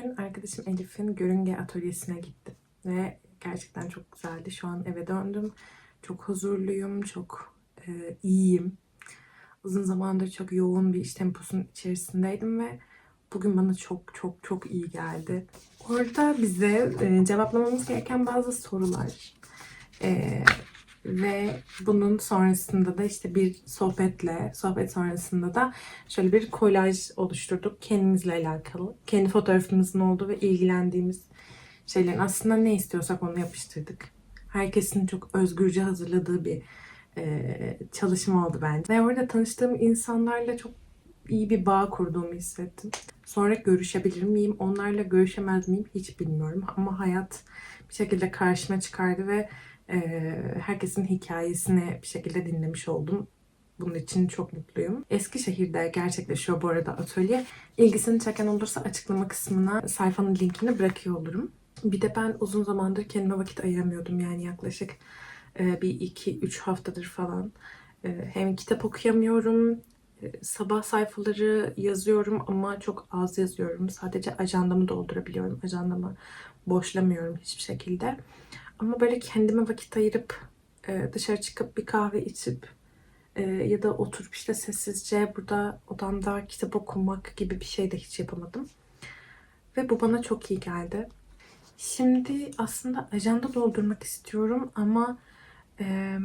arkadaşım Elif'in Görünge atölyesine gittim. Ve gerçekten çok güzeldi. Şu an eve döndüm. Çok huzurluyum, çok e, iyiyim. Uzun zamandır çok yoğun bir iş temposunun içerisindeydim ve bugün bana çok çok çok iyi geldi. Orada bize e, cevaplamamız gereken bazı sorular e, ve bunun sonrasında da işte bir sohbetle, sohbet sonrasında da şöyle bir kolaj oluşturduk kendimizle alakalı. Kendi fotoğrafımızın olduğu ve ilgilendiğimiz şeylerin aslında ne istiyorsak onu yapıştırdık. Herkesin çok özgürce hazırladığı bir e, çalışma oldu bence. Ve orada tanıştığım insanlarla çok iyi bir bağ kurduğumu hissettim. Sonra görüşebilir miyim, onlarla görüşemez miyim hiç bilmiyorum. Ama hayat bir şekilde karşıma çıkardı ve e, herkesin hikayesini bir şekilde dinlemiş oldum. Bunun için çok mutluyum. Eskişehir'de gerçekleşiyor bu arada atölye. İlgisini çeken olursa açıklama kısmına sayfanın linkini bırakıyor olurum. Bir de ben uzun zamandır kendime vakit ayıramıyordum yani yaklaşık e, bir iki üç haftadır falan. E, hem kitap okuyamıyorum, sabah sayfaları yazıyorum ama çok az yazıyorum. Sadece ajandamı doldurabiliyorum. Ajandamı boşlamıyorum hiçbir şekilde. Ama böyle kendime vakit ayırıp e, dışarı çıkıp bir kahve içip e, ya da oturup işte sessizce burada odamda kitap okumak gibi bir şey de hiç yapamadım. Ve bu bana çok iyi geldi. Şimdi aslında ajanda doldurmak istiyorum ama e,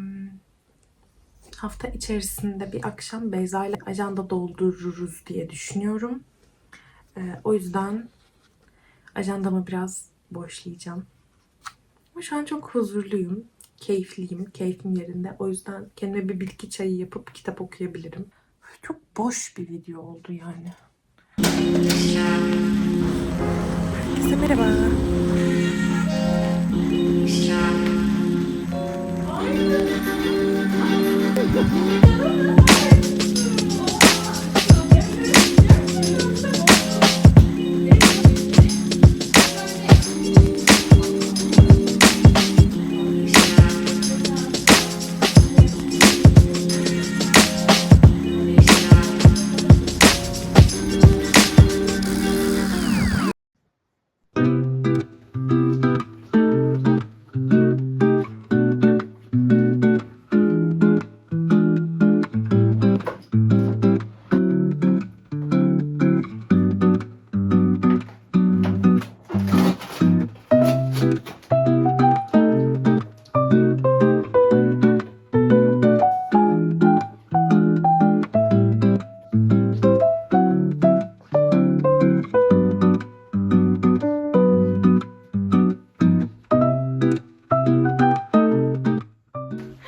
hafta içerisinde bir akşam Beyza ile ajanda doldururuz diye düşünüyorum. E, o yüzden ajandamı biraz boşlayacağım. Ama şu an çok huzurluyum, keyifliyim, keyfim yerinde. O yüzden kendime bir bitki çayı yapıp kitap okuyabilirim. Çok boş bir video oldu yani. Herkese merhaba.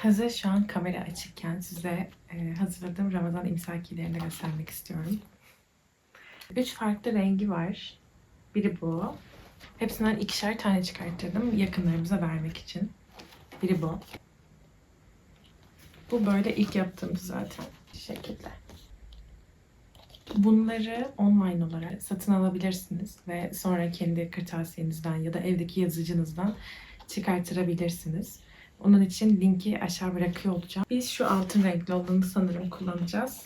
Hazır şu an kamera açıkken size e, hazırladığım Ramazan imsakilerini göstermek istiyorum. Üç farklı rengi var. Biri bu. Hepsinden ikişer tane çıkarttırdım yakınlarımıza vermek için. Biri bu. Bu böyle ilk yaptığımız zaten. Şekilde. Bunları online olarak satın alabilirsiniz ve sonra kendi kırtasiyenizden ya da evdeki yazıcınızdan çıkartırabilirsiniz. Onun için linki aşağı bırakıyor olacağım. Biz şu altın renkli olanı sanırım kullanacağız.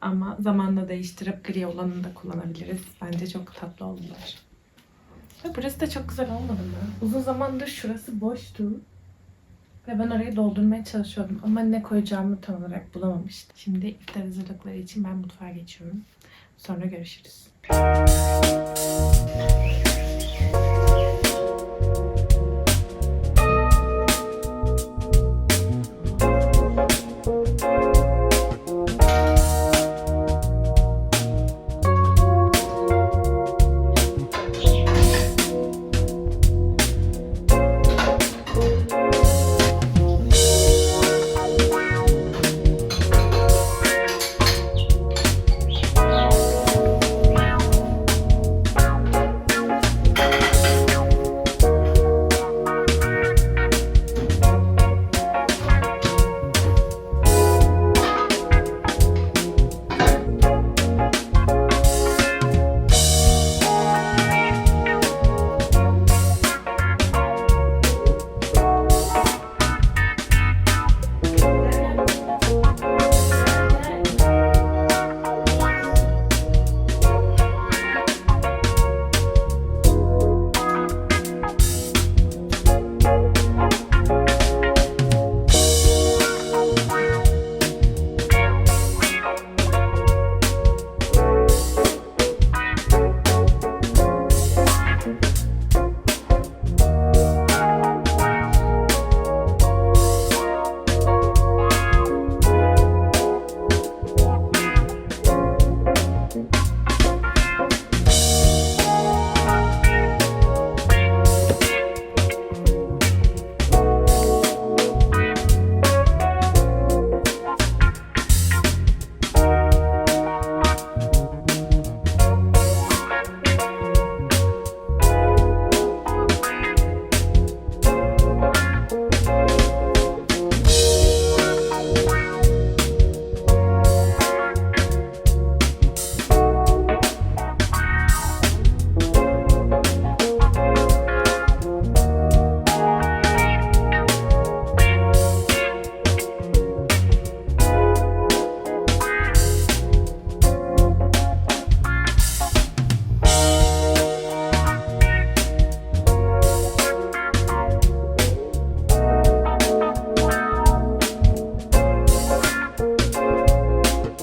Ama zamanla değiştirip gri olanını da kullanabiliriz. Bence çok tatlı oldular. Ve burası da çok güzel olmadı mı? Uzun zamandır şurası boştu. Ve ben orayı doldurmaya çalışıyordum. Ama ne koyacağımı tam olarak bulamamıştım. Şimdi iftar hazırlıkları için ben mutfağa geçiyorum. Sonra görüşürüz.